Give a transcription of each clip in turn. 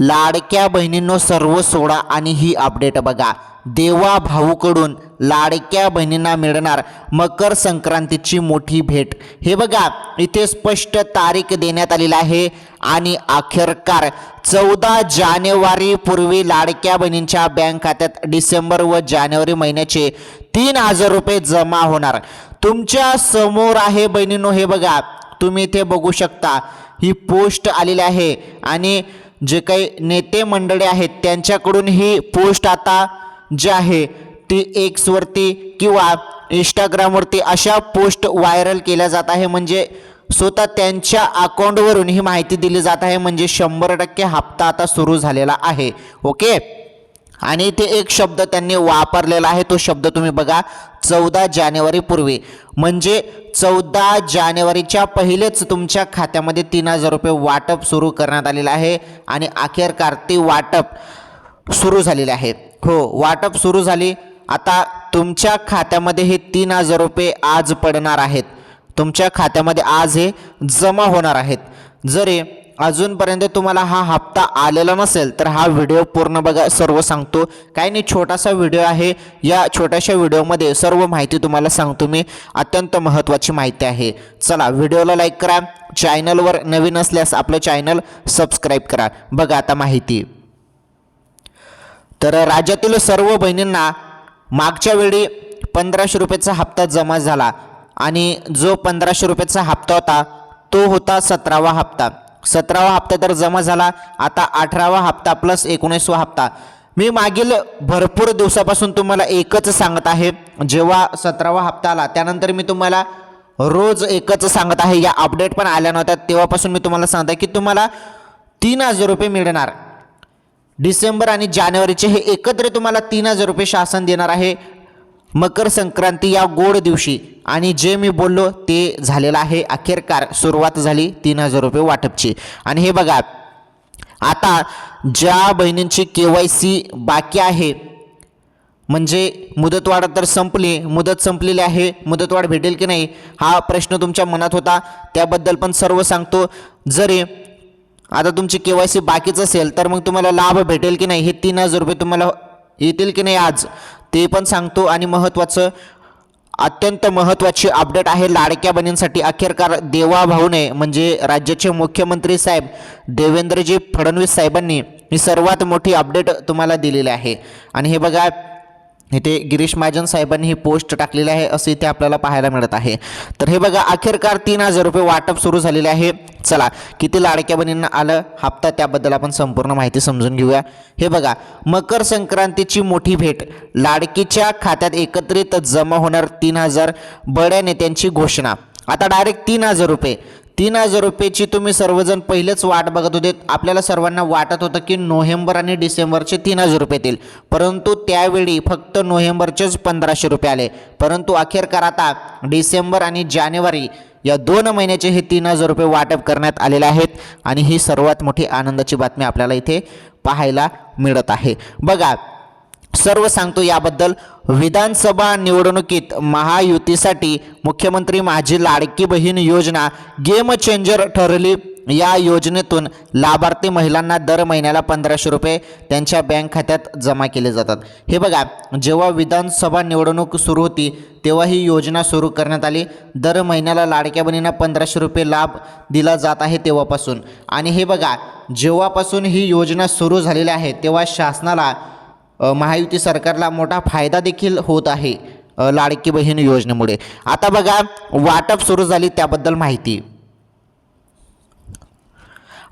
लाडक्या बहिणींनो सर्व सोडा आणि ही अपडेट बघा. देवा भाऊकडून लाडक्या बहिणींना मिळणार मकर संक्रांतीची मोठी भेट. हे बघा इथे स्पष्ट तारीख देण्यात आलेली आहे आणि अखेरकार चौदा जानेवारीपूर्वी लाडक्या बहिणींच्या बँक खात्यात डिसेंबर व जानेवारी महिन्याचे तीन हजार रुपये जमा होणार. तुमच्यासमोर आहे बहिणींनो हे बघा. तुम्ही इथे बघू शकता. ही पोस्ट आलेली आहे आणि जे काही नेते मंडळी आहेत त्यांच्याकडून ही पोस्ट आता जी आहे ती एक्सवरती किंवा इंस्टाग्रामवरती अशा पोस्ट व्हायरल केल्या जात आहे. म्हणजे स्वतः त्यांच्या अकाउंटवरून ही माहिती दिली जात आहे. म्हणजे शंभर टक्के हप्ता आता सुरू झालेला आहे. ओके आणि इथे एक शब्द त्यांनी वापरलेला आहे. तो शब्द तुम्ही बघा चौदा जानेवारीपूर्वी म्हणजे चौदा जानेवारीच्या पहिलेच तुमच्या खात्यामध्ये तीन हजार रुपये वाटप सुरू करण्यात आलेलं आहे आणि अखेरकार ते वाटप सुरू झालेले आहे. हो वाटप सुरू झाली. आता तुमच्या खात्यामध्ये हे तीन हजार रुपये आज पडणार आहेत. तुमच्या खात्यामध्ये आज हे जमा होणार आहेत. जरी अजूनपर्यंत तुम्हाला हा हप्ता आलेला नसेल तर हा व्हिडिओ पूर्ण बघा सर्व सांगतो. काही नाही छोटासा व्हिडिओ आहे. या छोट्याशा व्हिडिओमध्ये सर्व माहिती तुम्हाला सांगतो मी. अत्यंत महत्त्वाची माहिती आहे. चला व्हिडिओला लाईक करा. चॅनलवर नवीन असल्यास आपलं चॅनल सबस्क्राईब करा. बघा आता माहिती. तर राज्यातील सर्व बहिणींना मागच्या वेळी पंधराशे रुपयाचा हप्ता जमा झाला. आणि जो पंधराशे रुपयाचा हप्ता होता तो होता सतरावा हप्ता. सतरावा हप्ता तर जमा झाला. आता अठरावा हप्ता प्लस एकोणीसवा हप्ता. मी मागील भरपूर दिवसापासून तुम्हाला एकच सांगत आहे. जेव्हा सतरावा हप्ता आला त्यानंतर मी तुम्हाला रोज एकच सांगत आहे. या अपडेट पण आल्या नव्हत्या. तेव्हापासून मी तुम्हाला सांगत आहे की तुम्हाला तीन हजार रुपये मिळणार. डिसेंबर आणि जानेवारीचे हे एकत्र तुम्हाला तीन हजार रुपये शासन देणार आहे. मकर संक्रांती या गोड दिवशी. आणि जे मी बोललो ते झालेलं आहे. अखेरकार सुरुवात झाली तीन हजार रुपये वाटपची. आणि हे बघा आता ज्या बहिणींची के वाय सी बाकी आहे म्हणजे मुदतवाढ तर संपली मुदत संपलेली आहे मुदतवाढ भेटेल की नाही हा प्रश्न तुमच्या मनात होता त्याबद्दल पण सर्व सांगतो. जरी आता तुमची के वाय सी बाकीच असेल तर मग तुम्हाला लाभ भेटेल की नाही हे तीन हजार रुपये तुम्हाला येतील की नाही आज? ते पण सांगतो. आणि महत्त्वाचं अत्यंत महत्त्वाची अपडेट आहे लाडक्या बहिणींसाठी अखेरकार देवा भाऊने म्हणजे राज्याचे मुख्यमंत्री साहेब देवेंद्रजी फडणवीस साहेबांनी ही सर्वात मोठी अपडेट तुम्हाला दिलेली आहे. आणि हे बघा इथे गिरीश महाजन साहेबांनी ही पोस्ट टाकलेली आहे असं इथे आपल्याला पाहायला मिळत आहे. तर हे बघा अखेरकार तीन हजार रुपये वाटप सुरू झालेले आहे. चला किती लाडक्या बहिणींना आलं? हप्ता त्याबद्दल आपण संपूर्ण माहिती समजून घेऊया. हे बघा मकर संक्रांतीची मोठी भेट. लाडकीच्या खात्यात एकत्रित जमा होणार तीन हजार बड्या नेत्यांची घोषणा. आता डायरेक्ट तीन हजार रुपये. तीन हजार रुपयेची तुम्ही सर्वजण पहिलेच वाट बघत होते. आपल्याला सर्वांना वाटत होतं की नोव्हेंबर आणि डिसेंबरचे तीन हजार रुपये येतील. परंतु त्यावेळी फक्त नोव्हेंबरचेच पंधराशे रुपये आले. परंतु अखेरकार आता डिसेंबर आणि जानेवारी या दोन महिन्याचे हे तीन हजार रुपये वाटप करण्यात आलेले आहेत. आणि ही सर्वात मोठी आनंदाची बातमी आपल्याला इथे पाहायला मिळत आहे. बघा सर्व सांगतो याबद्दल. विधानसभा निवडणुकीत महायुतीसाठी मुख्यमंत्री माझी लाडकी बहीण योजना गेम चेंजर ठरली. या योजनेतून लाभार्थी महिलांना दर महिन्याला पंधराशे रुपये त्यांच्या बँक खात्यात जमा केले जातात. हे बघा जेव्हा विधानसभा निवडणूक सुरू होती तेव्हा ही योजना सुरू करण्यात आली. दर महिन्याला लाडक्या बहिणींना पंधराशे रुपये लाभ दिला जात आहे तेव्हापासून. आणि हे बघा जेव्हापासून ही योजना सुरू झालेली आहे तेव्हा शासनाला महायुती सरकारला मोठा फायदा देखील होत आहे लाडकी बहीण योजनेमुळे. आता बघा वाटप सुरू झाली त्याबद्दल माहिती.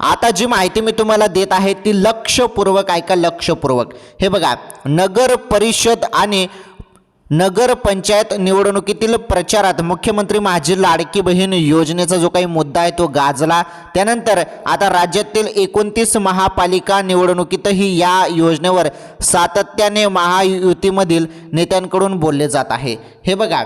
आता जी माहिती मी तुम्हाला देत आहे ती लक्षपूर्वक ऐका लक्षपूर्वक. हे बघा नगर परिषद आणि नगरपंचायत निवडणुकीतील प्रचारात मुख्यमंत्री माझी लाडकी बहीण योजनेचा जो काही मुद्दा आहे तो गाजला. त्यानंतर आता राज्यातील एकोणतीस महापालिका निवडणुकीतही या योजनेवर सातत्याने महायुतीमधील नेत्यांकडून बोलले जात आहे. हे बघा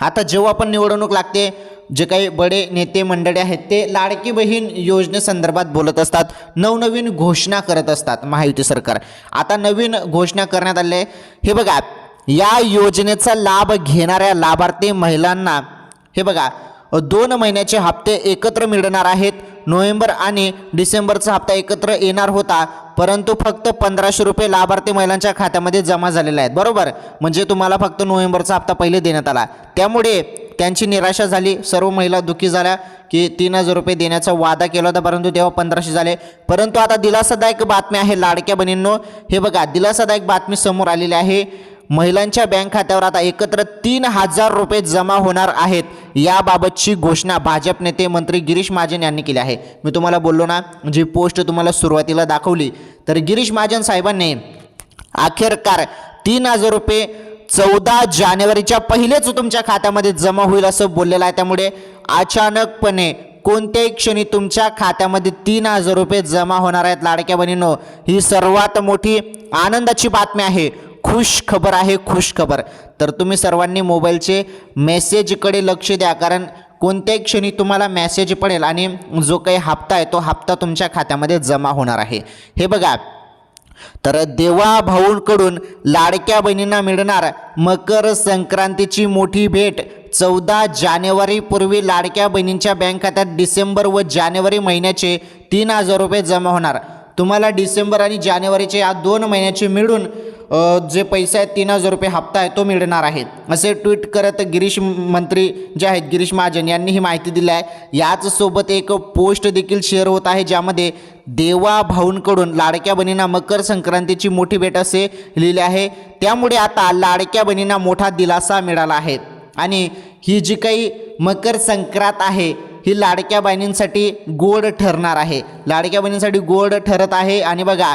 आता जेव्हा पण निवडणूक लागते जे काही बडे नेते मंडळी आहेत ते लाडकी बहीण योजनेसंदर्भात बोलत असतात नवनवीन घोषणा करत असतात महायुती सरकार. आता नवीन घोषणा करण्यात आले हे बघा या योजनेचा लाभ घेणाऱ्या लाभार्थी महिलांना हे बघा दोन महिन्याचे हप्ते एकत्र मिळणार आहेत. नोव्हेंबर आणि डिसेंबरचा हप्ता एकत्र येणार होता परंतु फक्त पंधराशे रुपये लाभार्थी महिलांच्या खात्यामध्ये जमा झालेले आहेत. बरोबर? म्हणजे तुम्हाला फक्त नोव्हेंबरचा हप्ता पहिले देण्यात आला. त्यामुळे त्यांची निराशा झाली. सर्व महिला दुःखी झाल्या की तीन हजार रुपये देण्याचा वादा केला होता परंतु तेव्हा पंधराशे झाले. परंतु आता दिलासादायक बातमी आहे लाडक्या बहिणींनो. हे बघा दिलासादायक बातमी समोर आलेली आहे. महिलांच्या बँक खात्यावर आता एकत्र तीन हजार रुपये जमा होणार आहेत. याबाबतची घोषणा भाजप नेते मंत्री गिरीश महाजन यांनी केली आहे. मी तुम्हाला बोललो ना जी पोस्ट तुम्हाला सुरुवातीला दाखवली तर गिरीश महाजन साहेबांनी अखेरकार तीन हजार रुपये चौदा जानेवारीच्या पहिलेच तुमच्या खात्यामध्ये जमा होईल असं बोललेलं आहे. त्यामुळे अचानकपणे कोणत्याही क्षणी तुमच्या खात्यामध्ये तीन हजार रुपये जमा होणार आहेत. लाडक्या बहिणीनो ही सर्वात मोठी आनंदाची बातमी आहे. खुश खबर आहे खुश खबर तर तुम्ही सर्वांनी मोबाईलचे मेसेजकडे लक्ष द्या कारण कोणत्याही क्षणी तुम्हाला मेसेज पडेल आणि जो काही हप्ता आहे तो हप्ता तुमच्या खात्यामध्ये जमा होणार आहे. हे बघा. तर देवा भाऊंकडून लाडक्या बहिणींना मिळणार मकर संक्रांतीची मोठी भेट. चौदा जानेवारीपूर्वी लाडक्या बहिणींच्या बँक खात्यात डिसेंबर व जानेवारी महिन्याचे तीन हजार रुपये जमा होणार. तुम्हाला डिसेंबर आणि जानेवारीचे या दोन महिन्याचे मिळून जे पैसे आहेत तीन हजार रुपये हप्ता आहे तो मिळणार आहे असे ट्विट करत गिरीश मंत्री जे आहेत गिरीश महाजन यांनी ही माहिती दिली आहे. याच सोबत एक पोस्ट देखील शेअर होत आहे ज्यामध्ये देवा भाऊंकडून लाडक्या बहिणींना मकर संक्रांतीची मोठी भेट असे लिहिले आहे. त्यामुळे आता लाडक्या बहिणींना मोठा दिलासा मिळाला आहे. आणि ही जी काही मकर संक्रांत आहे ही लाडक्या बहिणींसाठी गोड ठरणार आहे. लाडक्या बहिणींसाठी गोड ठरत आहे. आणि बघा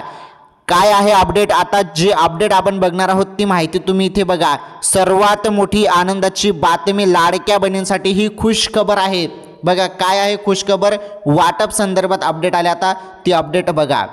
काय आहे अपडेट आता जे अपडेट आपण बघणार आहोत ती माहिती तुम्ही इथे बघा. सर्वात मोठी आनंदाची बातमी लाडक्या बहिणींसाठी ही खुश खबर आहे. बघा काय आहे खुश खबर वाटप संदर्भात अपडेट आले आता ती अपडेट बघा.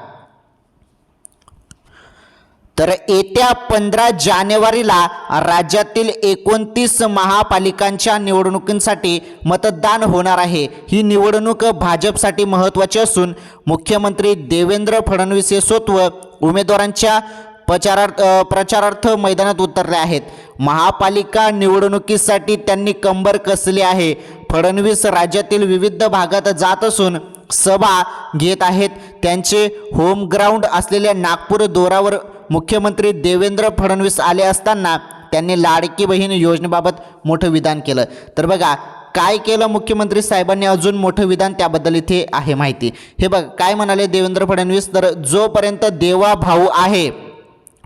तर येत्या पंधरा जानेवारीला राज्यातील एकोणतीस महापालिकांच्या निवडणुकींसाठी मतदान होणार आहे. ही निवडणूक भाजपसाठी महत्त्वाची असून मुख्यमंत्री देवेंद्र फडणवीस हे स्वत्व उमेदवारांच्या प्रचारार्थ प्रचारार्थ मैदानात उतरले आहेत. महापालिका निवडणुकीसाठी त्यांनी कंबर कसली आहे? फडणवीस राज्यातील विविध भागात जात असून सभा घेत आहेत. त्यांचे होमग्राऊंड असलेल्या नागपूर दौऱ्यावर मुख्यमंत्री देवेंद्र फडणवीस आले असताना त्यांनी लाडकी बहीण योजनेबाबत मोठं विधान केलं. तर बघा काय केलं मुख्यमंत्री साहेबांनी? अजून मोठं विधान त्याबद्दल इथे आहे माहिती. हे बघ काय म्हणाले देवेंद्र फडणवीस? तर जोपर्यंत देवा भाऊ आहे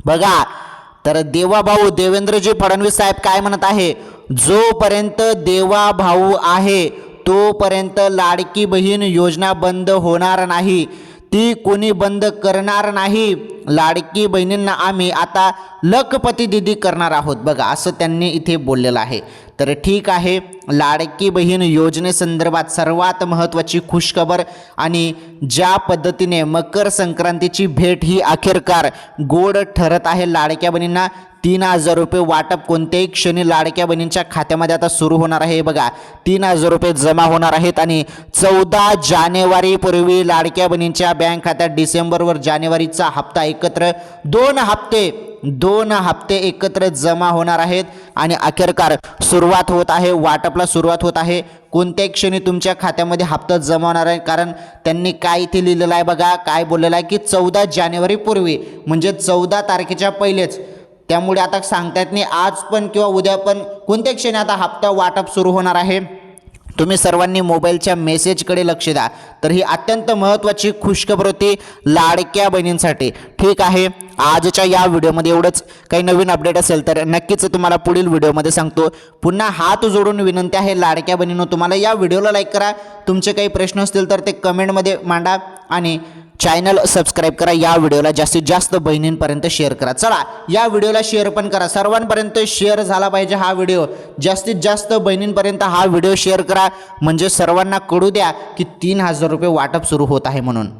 बघा तर देवा भाऊ देवेंद्रजी फडणवीस साहेब काय म्हणत आहे? जोपर्यंत देवा भाऊ आहे तोपर्यंत लाडकी बहीण योजना बंद होणार नाही. ती कोणी बंद करणार नाही. लाडकी बहिणींना आम्ही आता लखपती दिदी करणार आहोत. बघा असं त्यांनी इथे बोललेलं आहे. तर ठीक आहे. लाडकी बहीण योजनेसंदर्भात सर्वात महत्त्वाची खुशखबर आणि ज्या पद्धतीने मकर संक्रांतीची भेट ही अखेरकार गोड ठरत आहे लाडक्या बहिणींना तीन हजार रुपये वाटप कोणत्याही क्षणी लाडक्या बहिणींच्या खात्यामध्ये आता सुरू होणार आहे. हे बघा तीन हजार रुपये जमा होणार आहेत आणि चौदा जानेवारीपूर्वी लाडक्या बहिणींच्या बँक खात्यात डिसेंबरवर जानेवारीचा हप्ता एकत्र दोन हप्ते दोन हप्ते एकत्र जमा होणार आहेत आणि अखेरकार सुरुवात होत आहे वाटपला सुरुवात होत आहे. कोणत्याही क्षणी तुमच्या खात्यामध्ये हप्ता जमा होणार आहे कारण त्यांनी काय इथे लिहिलेलं आहे बघा काय बोललेलं आहे की चौदा जानेवारीपूर्वी म्हणजे चौदा तारखेच्या पहिलेच. त्यामुळे आता सांगता येत नाही आज पण किंवा उद्या पण कोणत्या क्षणी आता हप्ता वाटप सुरू होणार आहे. तुम्ही सर्वांनी मोबाईलच्या मेसेजकडे लक्ष द्या. तर ही अत्यंत महत्त्वाची खुशखबर होती लाडक्या बहिणींसाठी. ठीक आहे आजच्या या व्हिडिओमध्ये एवढंच. काही नवीन अपडेट असेल तर नक्कीच तुम्हाला पुढील व्हिडिओमध्ये सांगतो. पुन्हा हात जोडून विनंती आहे लाडक्या बहिणींनो तुम्हाला या व्हिडिओला लाईक करा. तुमचे काही प्रश्न असतील तर ते कमेंटमध्ये मांडा आणि चॅनल सबस्क्राईब करा. या व्हिडिओला जास्तीत जास्त बहिणींपर्यंत शेअर करा. चला या व्हिडिओला शेअर पण करा. सर्वांपर्यंत शेअर झाला पाहिजे हा व्हिडिओ जास्तीत जास्त बहिणींपर्यंत हा व्हिडिओ शेअर करा. म्हणजे सर्वांना कळू द्या की तीन हजार रुपये वाटप सुरू होत आहे म्हणून.